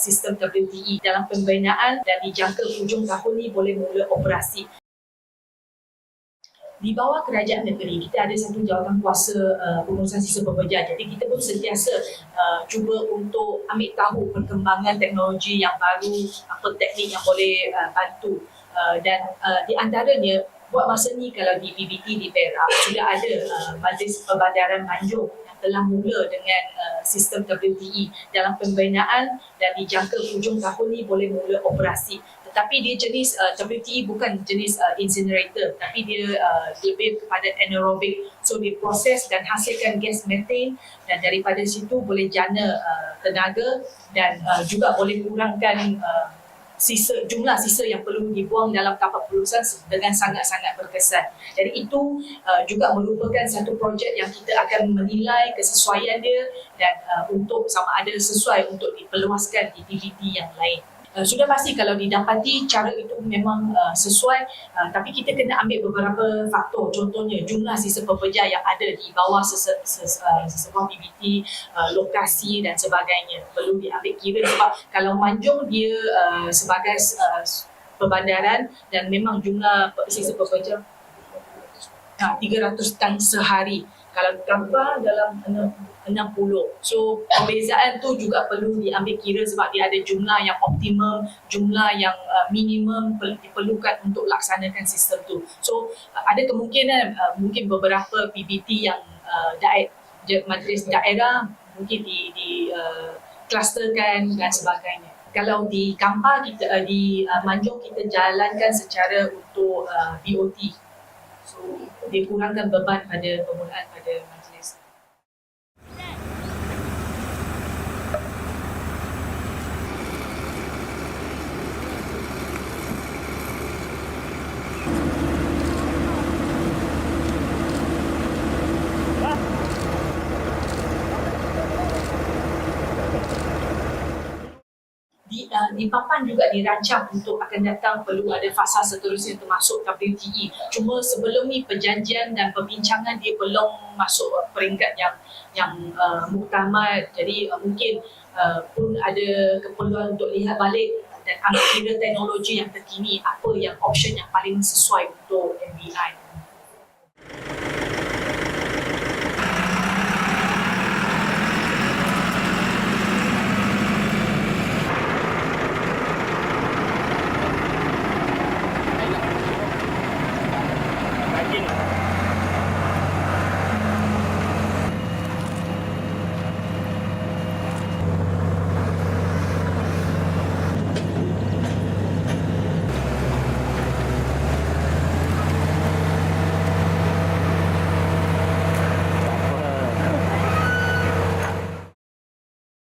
sistem WTE dalam pembinaan dan dijangka hujung tahun ni boleh mula operasi. Di bawah kerajaan negeri, kita ada satu jawatan kuasa uh, pengurusan sistem pekerja. Jadi kita pun sentiasa uh, cuba untuk ambil tahu perkembangan teknologi yang baru, apa teknik yang boleh uh, bantu. Uh, dan uh, di antaranya, buat masa ni kalau di PBT di Perak, sudah ada uh, Majlis Perbandaran Manjung yang telah mula dengan uh, sistem WTE dalam pembinaan dan dijangka hujung tahun ni boleh mula operasi. Tetapi dia jenis uh, WTE bukan jenis uh, incinerator tapi dia uh, lebih kepada anaerobic. So dia proses dan hasilkan gas methane dan daripada situ boleh jana uh, tenaga dan uh, juga boleh kurangkan uh, sisa jumlah sisa yang perlu dibuang dalam tapak pelurusan dengan sangat-sangat berkesan. Jadi itu uh, juga merupakan satu projek yang kita akan menilai kesesuaian dia dan uh, untuk sama ada sesuai untuk diperluaskan di DVD yang lain. Uh, sudah pasti kalau didapati cara itu memang uh, sesuai uh, tapi kita kena ambil beberapa faktor. Contohnya jumlah sisa pekerja yang ada di bawah sese- ses- uh, sesebuah PBT uh, lokasi dan sebagainya. Perlu diambil kira. Sebab kalau Manjung dia uh, sebagai uh, perbandaran dan memang jumlah sisa pekerja uh, 300 tan sehari kalau Kampar dalam 60. So perbezaan tu juga perlu diambil kira sebab dia ada jumlah yang optimum, jumlah yang uh, minimum perlu diperlukan untuk laksanakan sistem tu. So uh, ada kemungkinan uh, mungkin beberapa PBT yang uh, daerah majlis daerah mungkin di di uh, klusterkan dan sebagainya. Kalau di Kampar kita uh, di uh, Manjung kita jalankan secara untuk uh, BOT. So dia kurangkan beban pada permulaan pada majlis. Uh, di papan juga dirancang untuk akan datang perlu ada fasa seterusnya termasuk WTE. Cuma sebelum ni perjanjian dan perbincangan dia belum masuk peringkat yang yang uh, muktamad. Jadi uh, mungkin uh, pun ada keperluan untuk lihat balik dan ambil kira teknologi yang terkini apa yang option yang paling sesuai untuk MBI.